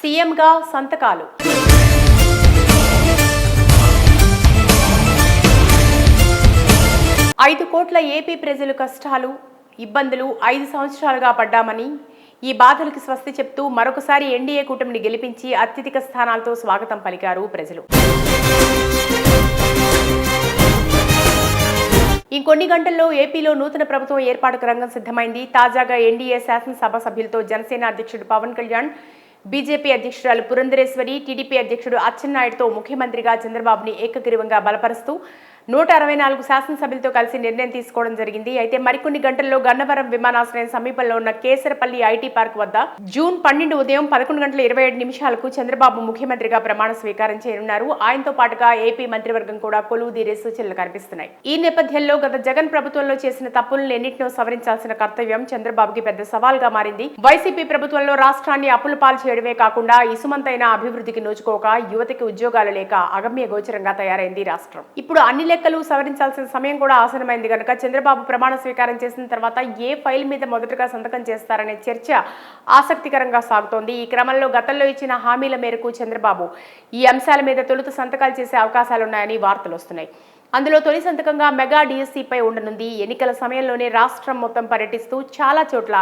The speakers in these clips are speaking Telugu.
సీఎంగా సంతకాలు. ఐదు కోట్ల ఏపీ ప్రజలు కష్టాలు ఇబ్బందులు ఐదు సంవత్సరాలుగా పడ్డామని ఈ బాధలకు స్వస్తి చెప్తూ మరొకసారి ఎన్డీఏ కూటమిని గెలిపించి అత్యధిక స్థానాలతో స్వాగతం పలికారు ప్రజలు. ఇంకొన్ని గంటల్లో ఏపీలో నూతన ప్రభుత్వం ఏర్పాటుకు రంగం సిద్ధమైంది. తాజాగా ఎన్డీఏ శాసనసభ సభ్యులతో జనసేన అధ్యక్షుడు పవన్ కళ్యాణ్ బీజేపీ అధ్యక్షురాలు పురంధరేశ్వరి టీడీపీ అధ్యక్షుడు అచ్చెన్నాయుడుతో ముఖ్యమంత్రిగా చంద్రబాబుని ఏకగ్రీవంగా బలపరుస్తూ నూట అరవై నాలుగు శాసనసభ్యులతో కలిసి నిర్ణయం తీసుకోవడం జరిగింది. అయితే మరికొన్ని గంటల్లో గన్నవరం విమానాశ్రయం సమీపంలో ఉన్న కేసరపల్లి ఐటీ పార్క్ వద్ద జూన్ పన్నెండు ఉదయం పదకొండు గంటల ఇరవై ఏడు నిమిషాలకు చంద్రబాబు ముఖ్యమంత్రిగా ప్రమాణ స్వీకారం చేయనున్నారు. ఆయనతో పాటుగా ఏపీ మంత్రివర్గం కూడా కొలువు తీరే సూచనలు కనిపిస్తున్నాయి. ఈ నేపథ్యంలో గత జగన్ ప్రభుత్వంలో చేసిన తప్పులను ఎన్నింటినో సవరించాల్సిన కర్తవ్యం చంద్రబాబుకి పెద్ద సవాల్గా మారింది. వైసీపీ ప్రభుత్వంలో రాష్ట్రాన్ని అప్పుల పాలు చేయడమే కాకుండా ఇసుమంతైన అభివృద్ధికి నోచుకోక యువతకి ఉద్యోగాలు లేక అగమ్య గోచరంగా తయారైంది రాష్ట్రం. ఇప్పుడు అన్ని లెక్కలు సవరించాల్సిన సమయం కూడా ఆసనమైంది కనుక చంద్రబాబు ప్రమాణ స్వీకారం చేసిన తర్వాత ఏ ఫైల్ మీద మొదటగా సంతకం చేస్తారనే చర్చ ఆసక్తికరంగా సాగుతోంది. ఈ క్రమంలో గతంలో ఇచ్చిన హామీల మేరకు చంద్రబాబు ఈ అంశాల మీద తొలుత సంతకాలు చేసే అవకాశాలున్నాయని వార్తలు వస్తున్నాయి. అందులో తొలి సంతకంగా మెగా డిఎస్సిపై ఉండనుంది. ఎన్నికల సమయంలోనే రాష్ట్రం మొత్తం పర్యటిస్తూ చాలా చోట్ల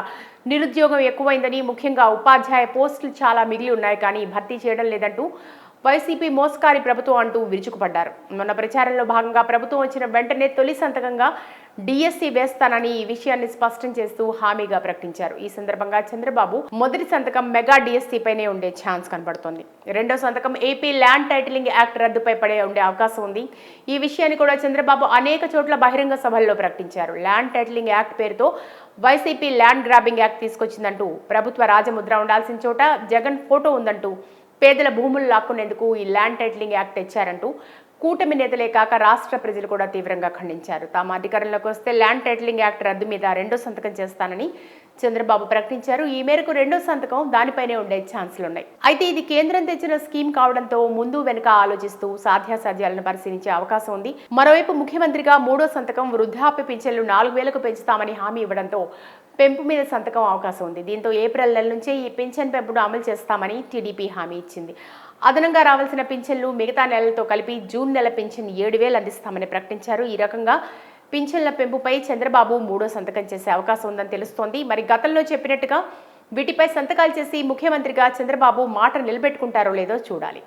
నిరుద్యోగం ఎక్కువైందని ముఖ్యంగా ఉపాధ్యాయ పోస్టులు చాలా మిగిలి ఉన్నాయి కానీ భర్తీ చేయడం లేదంటూ వైసీపీ మోస్కారి ప్రభుత్వం అంటూ విరుచుకుపడ్డారు. మొన్న ప్రచారంలో భాగంగా ప్రభుత్వం వచ్చిన వెంటనే తొలి సంతకంగా డిఎస్సి వేస్తానని ఈ విషయాన్ని స్పష్టం చేస్తూ హామీగా ప్రకటించారు. ఈ సందర్భంగా చంద్రబాబు మొదటి సంతకం మెగా డిఎస్సి పైనే ఉండే ఛాన్స్ కనబడుతోంది. రెండో సంతకం ఏపీ ల్యాండ్ టైటిలింగ్ యాక్ట్ రద్దుపై పడే ఉండే అవకాశం ఉంది. ఈ విషయాన్ని కూడా చంద్రబాబు అనేక చోట్ల బహిరంగ సభల్లో ప్రకటించారు. ల్యాండ్ టైటిలింగ్ యాక్ట్ పేరుతో వైసీపీ ల్యాండ్ గ్రాబింగ్ యాక్ట్ తీసుకొచ్చిందంటూ ప్రభుత్వ రాజముద్ర ఉండాల్సిన చోట జగన్ ఫోటో ఉందంటూ పేదల భూములు లాక్కునేందుకు ఈ ల్యాండ్ టైటిలింగ్ యాక్ట్ తెచ్చారంటూ కూటమి నేతలే కాక రాష్ట్ర ప్రజలు కూడా తీవ్రంగా ఖండించారు. తాము అధికారంలోకి వస్తే ల్యాండ్ టైటిలింగ్ యాక్ట్ రద్దు మీద రెండో సంతకం చేస్తానని చంద్రబాబు ప్రకటించారు. ఈ మేరకు రెండో సంతకం దానిపైనే ఉండే ఛాన్సులు ఉన్నాయి. అయితే ఇది కేంద్రం తెచ్చిన స్కీమ్ కావడంతో ముందు వెనుక ఆలోచిస్తూ సాధ్యాసాధ్యాలను పరిశీలించే అవకాశం ఉంది. మరోవైపు ముఖ్యమంత్రిగా మూడో సంతకం వృద్ధాప్య పింఛన్లు నాలుగు వేలకు పెంచుతామని హామీ ఇవ్వడంతో పెంపు మీద సంతకం అవకాశం ఉంది. దీంతో ఏప్రిల్ నెల నుంచే ఈ పింఛన్ పెంపును అమలు చేస్తామని టీడీపీ హామీ ఇచ్చింది. అదనంగా రావాల్సిన పింఛన్లు మిగతా నెలలతో కలిపి జూన్ నెల పింఛన్ ఏడు వేలు అందిస్తామని ప్రకటించారు. ఈ రకంగా పింఛన్ల పెంపుపై చంద్రబాబు మూడో సంతకం చేసే అవకాశం ఉందని తెలుస్తోంది. మరి గతంలో చెప్పినట్టుగా వీటిపై సంతకాలు చేసి ముఖ్యమంత్రిగా చంద్రబాబు మాట నిలబెట్టుకుంటారో లేదో చూడాలి.